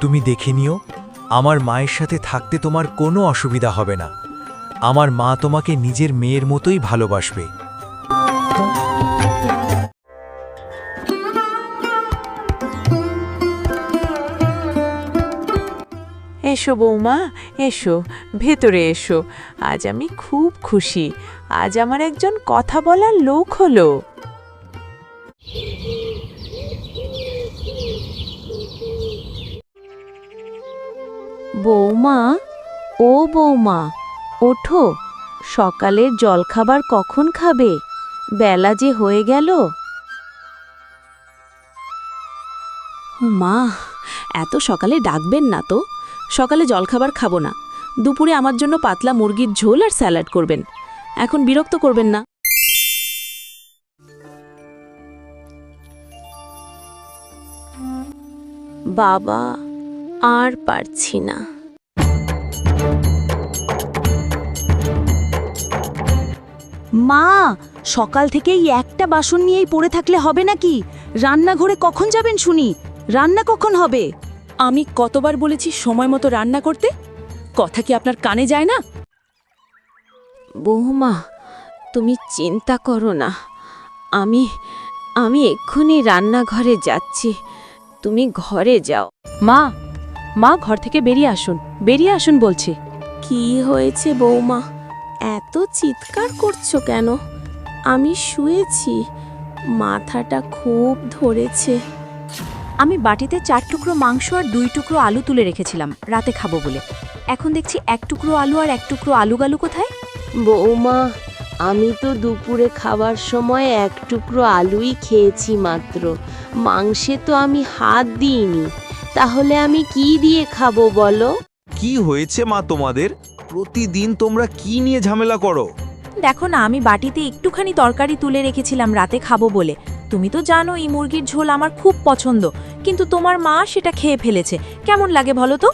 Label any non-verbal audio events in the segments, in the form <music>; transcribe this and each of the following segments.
তুমি দেখে নিও, আমার মায়ের সাথে থাকতে তোমার কোনো অসুবিধা হবে না। আমার মা তোমাকে নিজের মেয়ের মতোই ভালোবাসবে। এসো বৌমা, এসো, ভেতরে এসো। আজ আমি খুব খুশি। আজ আমার একজন কথা বলার লোক হলো। বৌমা, ও বৌমা, ওঠো, সকালের জলখাবার কখন খাবে? বেলা যে হয়ে গেল। মা, এত সকালে ডাকবেন না তো। সকালে জলখাবার খাব না। দুপুরে আমার জন্য পাতলা মুরগির ঝোল আর স্যালাড করবেন। এখন বিরক্ত করবেন না। বাবা আর পারছি না। মা সকাল থেকেই একটা বাসন নিয়েই পড়ে থাকলে হবে নাকি? রান্নাঘরে কখন যাবেন শুনি? রান্না কখন হবে? আমি কতবার বলেছি সময় মতো রান্না করতে? কথা কি আপনার কানে যায় না? বৌমা তুমি চিন্তা করো না। আমি আমি এক্ষুনি রান্নাঘরে যাচ্ছি। তুমি ঘরে যাও। মা মা ঘর থেকে বেরিয়ে আসুন। বেরিয়ে আসুন বলছি। কি হয়েছে বৌমা? এত চিৎকার করছ কেন? আমি শুয়েছি। মাথাটা খুব ধরেছে। আমি বাটিতে চার টুকরো মাংস আর দুই টুকরো আলু তুলে রেখেছিলাম রাতে খাব বলে। এখন দেখছি এক টুকরো আলু আর এক টুকরো আলু গালু কোথায়? বৌমা আমি তো দুপুরে খাবার সময় এক টুকরো আলুই খেয়েছি মাত্র। মাংসে তো আমি হাত দিইনি। তাহলে আমি কি দিয়ে খাব বলো? কি হয়েছে মা তোমাদের? প্রতিদিন তোমরা কি নিয়ে ঝামেলা করো? দেখো না আমি বাটিতে একটুখানি তরকারি তুলে রেখেছিলাম রাতে খাব বলে। তুমি তো জানো এই মুরগির ঝোল আমার খুব পছন্দ। কিন্তু তোমার মা সেটা খেয়ে ফেলেছে। কেমন লাগে বলো তো?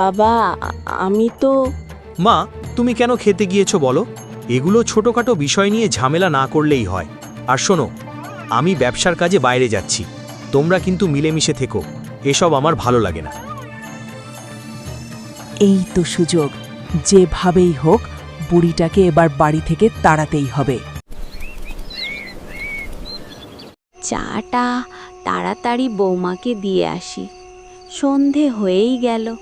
বাবা আমি তো মা তুমি কেন খেতে গিয়েছো বলো? এগুলো ছোটখাটো বিষয় নিয়ে ঝামেলা না করলেই হয়। আর শোনো আমি ব্যবসার কাজে বাইরে যাচ্ছি। তোমরা কিন্তু মিলেমিশে থেকো। এসব আমার ভালো লাগে না। এই তো সুযোগ। যেভাবেই হোক বুড়িটাকে এবার বাড়ি থেকে তাড়াতেই হবে। চাটা তাড়াতাড়ি বৌমাকে দিয়ে আসি। সন্ধে হয়েই গেল।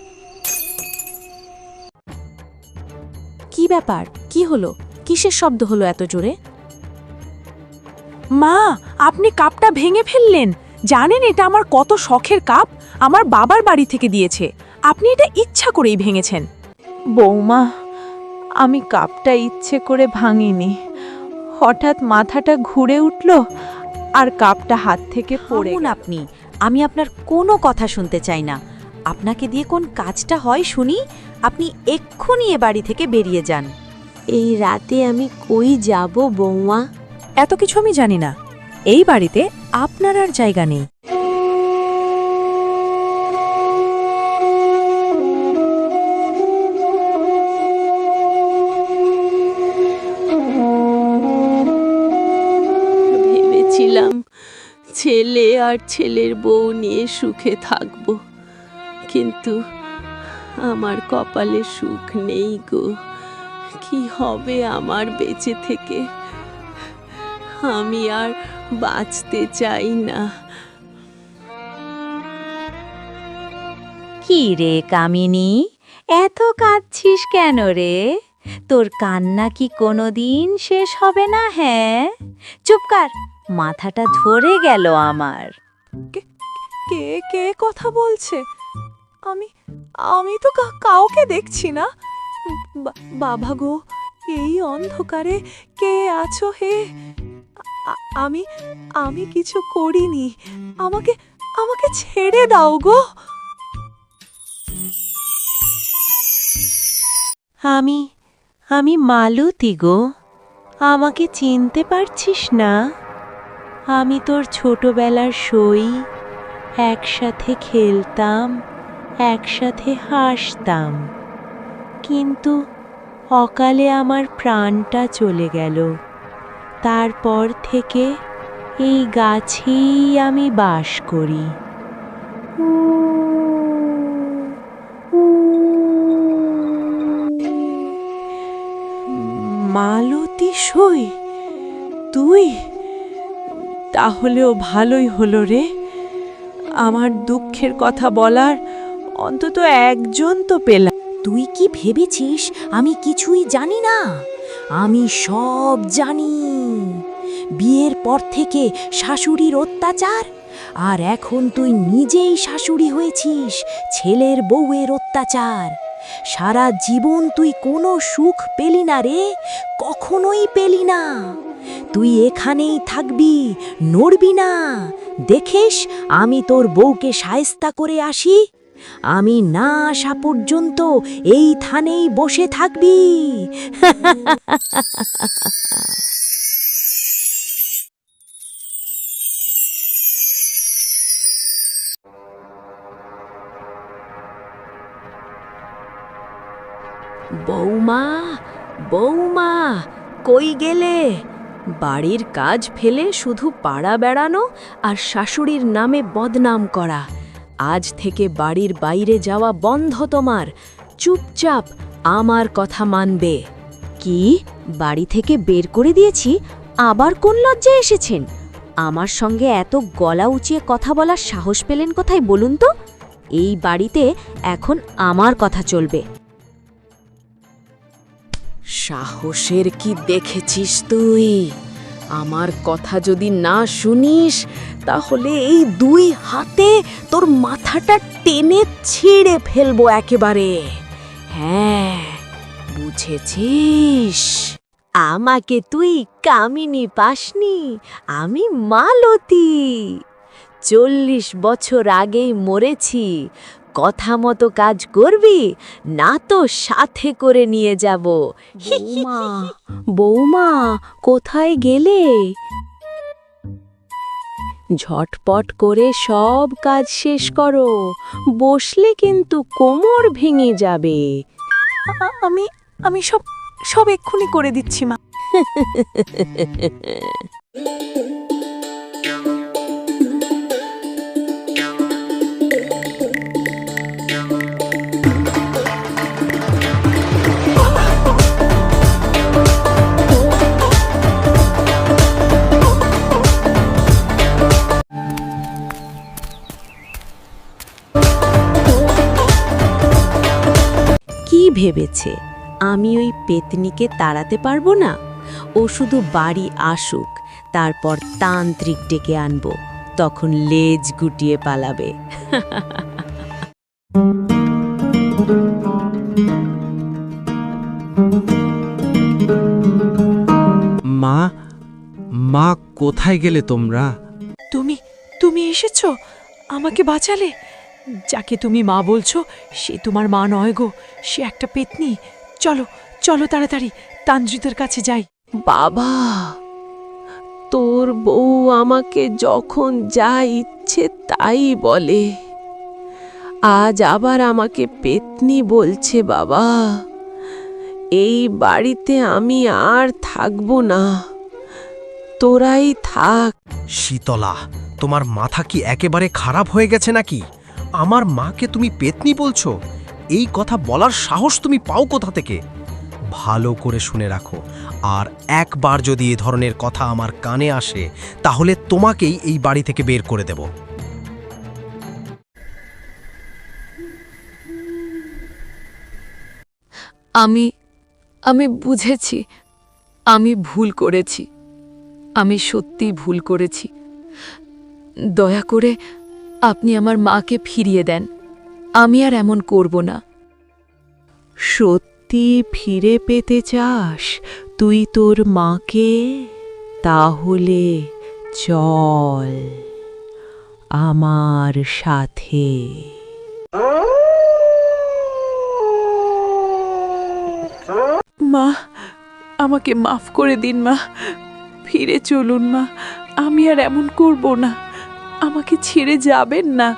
কি ব্যাপার? কি হলো? কিসের শব্দ হলো এত জোরে? মা আপনি কাপটা ভেঙে ফেললেন। জানেন এটা আমার কত শখের কাপ? আমার বাবার বাড়ি থেকে দিয়েছে। আপনি এটা ইচ্ছা করেই ভেঙেছেন। বৌমা আমি কাপটা ইচ্ছে করে ভাঙিনি। হঠাৎ মাথাটা ঘুরে উঠল আর কাপটা হাত থেকে পড়ে গেল। আপনি। আমি আপনার কোনো কথা শুনতে চাই না। আপনাকে দিয়ে কোন কাজটা হয় শুনি? আপনি এক্ষুনি এ বাড়ি থেকে বেরিয়ে যান। এই রাতে আমি কই যাব বৌমা? এত কিছু আমি জানি না। এই বাড়িতে আপনার আর জায়গা নেই। ভেবেছিলাম ছেলে আর ছেলের বউ নিয়ে সুখে থাকব, কিন্তু আমার কপালে সুখ নেই গো। কি হবে আমার বেঁচে থেকে? আমি আর বাঁচতে চাই না। কি রে কামিনী? এত কাঁদছিস কেন রে? তোর কান্না কি কোনোদিন শেষ হবে না হ্যাঁ? চুপকার মাথাটা ধরে গেল আমার। কে কে কথা বলছে? আমি আমি তো কাউকে দেখছি না। বাবা গো এই অন্ধকারে কে আছো হে? আমি আমি কিছু করিনি। আমাকে আমাকে ছেড়ে দাও গো। আমি আমি মালতী গো। আমাকে চিনতে পারছিস না? আমি তোর ছোটবেলার সই, একসাথে খেলতাম, একসাথে হাসতাম। কিন্তু অকালে আমার প্রাণটা চলে গেল। তারপর থেকে এই গাছেই আমি বাস করি। মালতী সই তুই? তাহলেও ভালোই হলো রে। আমার দুঃখের কথা বলার অন্তত একজন তো পেলাম। তুই কি ভেবেছিস? আমি কিছুই জানি না। আমি সব জানি। বিয়ের পর থেকে শাশুড়ির অত্যাচার। আর এখন তুই নিজেই শাশুড়ি হয়েছিস, ছেলের বউয়ের অত্যাচার। সারা জীবন তুই কোনো সুখ পেলি না রে, কখনোই পেলি না। তুই এখানেই থাকবি, নড়বি না। দেখিস, আমি তোর বউকে সায়স্তা করে আসি। আমি না আসা পর্যন্ত এই থানেই বসে থাকবি। <laughs> বৌমা বৌমা, কই গেলে? বাড়ির কাজ ফেলে শুধু পাড়া বেড়ানো আর শাশুড়ির নামে বদনাম করা। আজ থেকে বাড়ির বাইরে যাওয়া বন্ধ তোমার। চুপচাপ আমার কথা মানবে। কি? বাড়ি থেকে বের করে দিয়েছি? আবার কোন লজ্জায় এসেছেন? আমার সঙ্গে এত গলা উঁচিয়ে কথা বলার সাহস পেলেন কোথায় বলুন তো? এই বাড়িতে এখন আমার কথা চলবে। সাহসের কি দেখেছিস তুই? আমার কথা যদি না শুনিস, তাহলে এই দুই হাতে তোর মাথাটা টেনে ছিঁড়ে ফেলব একেবারে। হ্যাঁ বুঝেছিস? আমাকে তুই কামিনী পাসনি, আমি মালতী। চল্লিশ বছর আগেই মরেছি কথা মতো কাজ করবি না তো সাথে করে নিয়ে যাব। বৌমা বৌমা কোথায় গেলে? ঝটপট করে সব কাজ শেষ করো বসলে কিন্তু কোমর ভেঙে যাবে। আমি আমি সব সব এক্ষুনি করে দিচ্ছি মা। <laughs> কি ভেবেছে আমি ওই পেতনিকে তাড়াতে পারব না? ও শুধু বাড়ি আসুক তারপর তান্ত্রিক ডেকে আনব তখন লেজ গুটিয়ে পালাবে। মা মা কোথায় গেলে তোমরা? তুমি তুমি এসেছ? আমাকে বাঁচালে? যাকে তুমি মা বলছো সে তোমার মা নয় গো সে একটা পেতনি। চলো চলো তাড়াতাড়ি তান্ত্রিতের কাছে যাই। বাবা তোর বউ আমাকে যখন যা ইচ্ছে তাই বলে। আজ আবার আমাকে পেতনি বলছে বাবা। এই বাড়িতে আমি আর থাকব না। তোরাই থাক। শীতলা তোমার মাথা কি একেবারে খারাপ হয়ে গেছে নাকি? আমার মাকে তুমি পেতনি বলছো? এই কথা বলার সাহস তুমি পাও কোথা থেকে? ভালো করে শুনে রাখো। আর একবার যদি এ ধরনের কথা আমার কানে আসে, তাহলে তোমাকেই এই বাড়ি থেকে বের করে দেব। আমি আমি বুঝেছি। আমি ভুল করেছি। আমি সত্যি ভুল করেছি। দয়া করে আপনি আমার মাকে ফিরিয়ে দেন। আমি আর এমন করব না। সত্যি ফিরে পেতে চাস তুই তোর মাকে? তাহলে চল আমার সাথে। মা, আমাকে মাফ করে দিন মা। ফিরে চলুন মা, আমি আর এমন করব না। আমাকে ছেড়ে যাবেন না।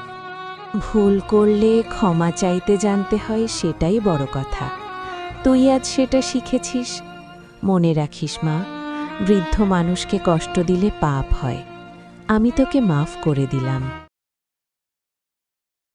ভুল করলে ক্ষমা চাইতে জানতে হয়, সেটাই বড় কথা। তুই আজ সেটা শিখেছিস? মনে রাখিস মা, বৃদ্ধ মানুষকে কষ্ট দিলে পাপ হয়। আমি তোকে মাফ করে দিলাম।